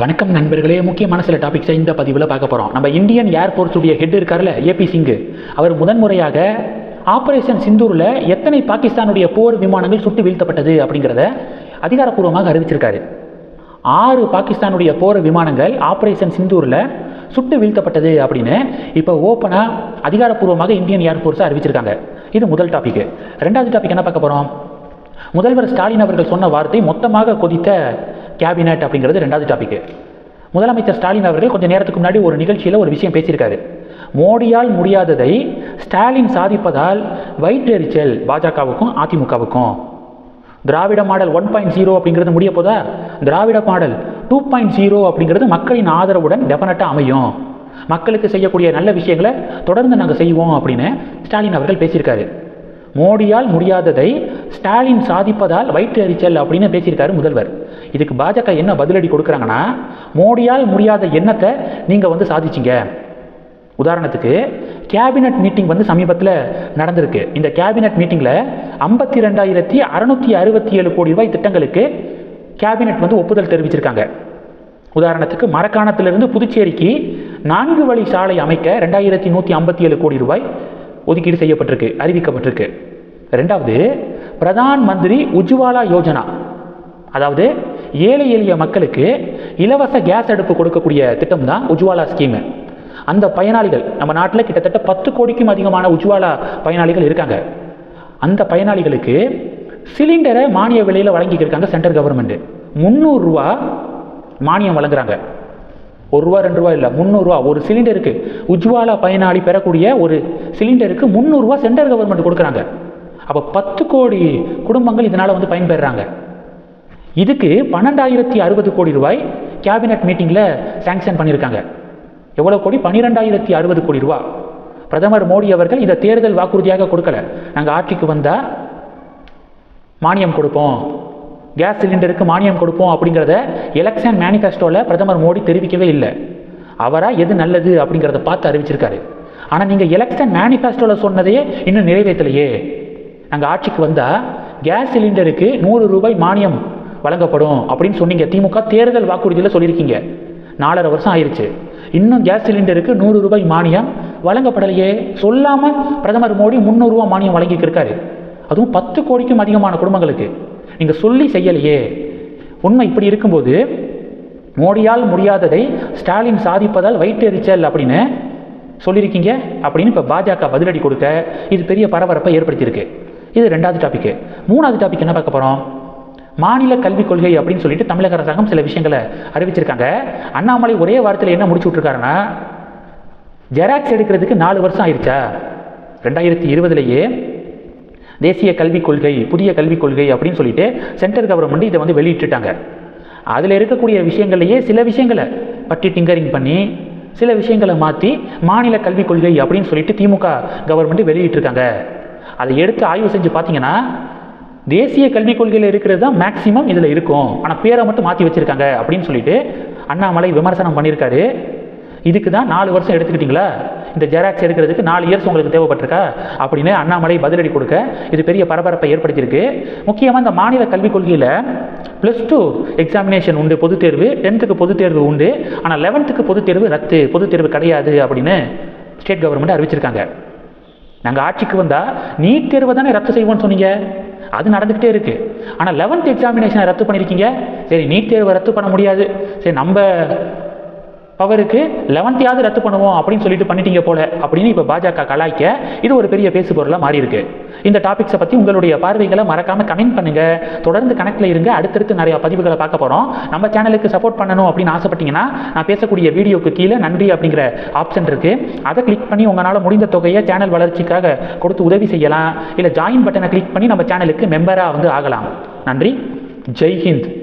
வணக்கம் நண்பர்களே முக்கியமான சில டாபிக்ஸை இந்த பதிவில் பார்க்க போகிறோம் நம்ம இந்தியன் ஏர்ஃபோர்ஸுடைய ஹெட் இருக்கார்ல ஏபி சிங்கு அவர் முதன்முறையாக ஆபரேஷன் சிந்தூரில் எத்தனை பாகிஸ்தானுடைய போர் விமானங்கள் சுட்டு வீழ்த்தப்பட்டது அப்படிங்கிறத அதிகாரப்பூர்வமாக அறிவிச்சிருக்காரு. ஆறு பாகிஸ்தானுடைய போர் விமானங்கள் ஆபரேஷன் சிந்தூரில் சுட்டு வீழ்த்தப்பட்டது அப்படின்னு இப்போ ஓப்பனாக அதிகாரப்பூர்வமாக இந்தியன் ஏர்ஃபோர்ஸை அறிவிச்சிருக்காங்க. இது முதல் டாபிக் ரெண்டாவது டாபிக் என்ன பார்க்க போகிறோம் முதல்வர் ஸ்டாலின் அவர்கள் சொன்ன வார்த்தை மொத்தமாக கொதித்த கேபினட் அப்படிங்கிறது ரெண்டாவது டாபிக் முதலமைச்சர் ஸ்டாலின் அவர்கள் கொஞ்சம் நேரத்துக்கு முன்னாடி ஒரு நிகழ்ச்சியில் ஒரு விஷயம் பேசியிருக்காரு. மோடியால் முடியாததை ஸ்டாலின் சாதிப்பதால் வயிற்றெரிச்சல் பாஜகவுக்கும் அதிமுகவுக்கும். Dravida model one point zero அப்படிங்கிறது முடிய போதா? Dravida model two point zero அப்படிங்கிறது மக்களின் ஆதரவுடன் டெஃபினட்டாக அமையும். மக்களுக்கு செய்யக்கூடிய நல்ல விஷயங்களை தொடர்ந்து நாங்கள் செய்வோம் அப்படின்னு ஸ்டாலின் அவர்கள் பேசியிருக்காரு. மோடியால் முடியாததை ஸ்டாலின் சாதிப்பதால் வயிற்றெரிச்சல் அப்படின்னு பேசியிருக்காரு முதல்வர். இதுக்கு பாஜக என்ன பதிலடி கொடுக்குறாங்கன்னா மோடியால் முடியாத எண்ணத்தை நீங்கள் வந்து சாதிச்சிங்க. உதாரணத்துக்கு கேபினட் மீட்டிங் வந்து சமீபத்தில் நடந்திருக்கு. இந்த கேபினட் மீட்டிங்கில் ஐம்பத்தி ரெண்டாயிரத்தி அறநூற்றி அறுபத்தி ஏழு கோடி ரூபாய் திட்டங்களுக்கு கேபினட் வந்து ஒப்புதல் தெரிவிச்சிருக்காங்க. உதாரணத்துக்கு மரக்காணத்திலிருந்து புதுச்சேரிக்கு நான்கு வழி சாலை அமைக்க ரெண்டாயிரத்தி நூற்றி ஐம்பத்தி ஏழு கோடி ரூபாய் ஒதுக்கீடு செய்யப்பட்டிருக்கு அறிவிக்கப்பட்டிருக்கு. ரெண்டாவது பிரதான் மந்திரி உஜ்வாலா யோஜனா. அதாவது ஏழை எளிய மக்களுக்கு இலவச கேஸ் அடுப்பு கொடுக்கக்கூடிய திட்டம் தான் உஜ்வாலா ஸ்கீமு அந்த பயனாளிகள் நம்ம நாட்டில் கிட்டத்தட்ட பத்து கோடிக்கும் அதிகமான உஜ்வாலா பயனாளிகள் இருக்காங்க. அந்த பயனாளிகளுக்கு சிலிண்டரை மானிய விலையில் வழங்கிக்கிருக்காங்க சென்ட்ரல் கவர்மெண்ட் முந்நூறுரூவா மானியம் வழங்குறாங்க. ஒரு ரூபா ரெண்டு ரூபா இல்லை முந்நூறுரூவா ஒரு சிலிண்டருக்கு உஜ்வாலா பயனாளி பெறக்கூடிய ஒரு சிலிண்டருக்கு முந்நூறுரூவா சென்ட்ரல் கவர்மெண்ட் கொடுக்குறாங்க. அப்போ பத்து கோடி குடும்பங்கள் இதனால் வந்து பயன்பெறுறாங்க இதுக்கு பன்னெண்டாயிரத்தி அறுபது கோடி ரூபாய் கேபினட் மீட்டிங்கில் சாங்ஷன் பண்ணியிருக்காங்க எவ்வளோ கோடி? பன்னிரெண்டாயிரத்தி அறுபது கோடி ரூபா. பிரதமர் மோடி அவர்கள் இந்த தேர்தல் வாக்குறுதியாக கொடுக்கல. நாங்கள் ஆட்சிக்கு வந்தால் மானியம் கொடுப்போம். கேஸ் சிலிண்டருக்கு மானியம் கொடுப்போம் அப்படிங்கிறத எலெக்ஷன் மேனிஃபெஸ்டோவில் பிரதமர் மோடி தெரிவிக்கவே இல்லை. அவராக எது நல்லது அப்படிங்கிறத பார்த்து அறிவிச்சிருக்காரு. ஆனால் நீங்கள் எலெக்ஷன் மேனிஃபெஸ்டோவில் சொன்னதையே இன்னும் நிறைவேற்றலையே. நாங்கள் ஆட்சிக்கு வந்தால் கேஸ் சிலிண்டருக்கு நூறு ரூபாய் மானியம் வழங்கப்படும் அப்படின்னு சொன்னீங்க. திமுக தேர்தல் வாக்குறுதியில் சொல்லியிருக்கீங்க. நாலரை வருஷம் ஆயிடுச்சு இன்னும் கேஸ் சிலிண்டருக்கு நூறு ரூபாய் மானியம் வழங்கப்படலையே. சொல்லாமல் பிரதமர் மோடி முந்நூறுரூவா மானியம் வழங்கிட்டு இருக்காரு அதுவும் பத்து கோடிக்கும் அதிகமான குடும்பங்களுக்கு. நீங்கள் சொல்லி செய்யலையே. உண்மை இப்படி இருக்கும்போது மோடியால் முடியாததை ஸ்டாலின் சாதிப்பதால் வயிற்றெரிச்சல் அப்படின்னு சொல்லியிருக்கீங்க அப்படின்னு இப்போ பாஜக பதிலடி கொடுக்க இது பெரிய பரபரப்பை ஏற்படுத்தியிருக்கு. இது ரெண்டாவது டாபிக்கு மூணாவது டாபிக் என்ன பார்க்க போகிறோம் மாநில கல்விக் கொள்கை அப்படின்னு சொல்லிட்டு தமிழக அரசாங்கம் சில விஷயங்களை அறிவிச்சிருக்காங்க. அண்ணாமலை ஒரே வாரத்தில் என்ன முடிச்சு விட்ருக்காருன்னா ஜெராக்ஸ் எடுக்கிறதுக்கு நாலு வருஷம் ஆயிடுச்சா ரெண்டாயிரத்தி இருபதுலேயே தேசிய கல்விக் கொள்கை புதிய கல்விக் கொள்கை அப்படின்னு சொல்லிட்டு சென்ட்ரல் கவர்மெண்ட் இதை வந்து வெளியிட்டுட்டாங்க. அதில் இருக்கக்கூடிய விஷயங்கள்லையே சில விஷயங்களை பற்றி டிங்கரிங் பண்ணி சில விஷயங்களை மாற்றி மாநில கல்விக் கொள்கை அப்படின்னு சொல்லிட்டு திமுக கவர்மெண்ட் வெளியிட்டிருக்காங்க. அதை எடுத்து ஆய்வு செஞ்சு பார்த்தீங்கன்னா தேசிய கல்விக் கொள்கையில் இருக்கிறது தான் மேக்சிமம் இதில் இருக்கும். ஆனால் பேரை மட்டும் மாற்றி வச்சுருக்காங்க அப்படின்னு சொல்லிட்டு அண்ணாமலை விமர்சனம் பண்ணியிருக்காரு. இதுக்கு தான் நாலு வருஷம் எடுத்துக்கிட்டீங்களா? இந்த ஜெராக்ஸ் எடுக்கிறதுக்கு நாலு இயர்ஸ் உங்களுக்கு தேவைப்பட்டிருக்கா? அப்படின்னு அண்ணாமலை பதிலடி கொடுக்க இது பெரிய பரபரப்பை ஏற்படுத்தியிருக்கு. முக்கியமாக இந்த மாநில கல்விக் கொள்கையில் ப்ளஸ் டூ எக்ஸாமினேஷன் உண்டு பொதுத் தேர்வு. டென்த்துக்கு பொதுத் தேர்வு உண்டு. ஆனால் லெவன்த்துக்கு பொதுத் தேர்வு ரத்து பொதுத் தேர்வு கிடையாது அப்படின்னு ஸ்டேட் கவர்மெண்ட் அறிவிச்சிருக்காங்க. நாங்கள் ஆட்சிக்கு வந்தால் நீட் தேர்வை தானே ரத்து செய்வோம்னு சொன்னீங்க? அது நடந்துக்கிட்டே இருக்குது ஆனால் லெவன்த் எக்ஸாமினேஷனை ரத்து பண்ணியிருக்கீங்க சரி நீட் தேர்வை ரத்து பண்ண முடியாது. சரி நம்ம பவருக்கு லெவன்த்தையாவது ரத்து பண்ணுவோம் அப்படின்னு சொல்லிட்டு பண்ணிட்டீங்க போல அப்படின்னு இப்போ பாஜக கலாய்க்க இது ஒரு பெரிய பேசு பொருளாக மாறி இருக்கு. இந்த டாபிக்ஸை பற்றி உங்களுடைய பார்வைகளை மறக்காம கமெண்ட் பண்ணுங்க. தொடர்ந்து கணக்கில் இருங்க. அடுத்தடுத்து நிறைய பதிவுகளை பார்க்க போகிறோம் நம்ம சேனலுக்கு சப்போர்ட் பண்ணணும் அப்படின்னு ஆசைப்பட்டீங்கன்னா நான் பேசக்கூடிய வீடியோக்கு கீழே நன்றி அப்படிங்கிற ஆப்ஷன் இருக்கு. அதை கிளிக் பண்ணி உங்களால் முடிந்த தொகையை சேனல் வளர்ச்சிக்காக கொடுத்து உதவி செய்யலாம். இல்லை ஜாயின் பட்டனை கிளிக் பண்ணி நம்ம சேனலுக்கு மெம்பராக வந்து ஆகலாம். நன்றி. ஜெய் ஹிந்த்.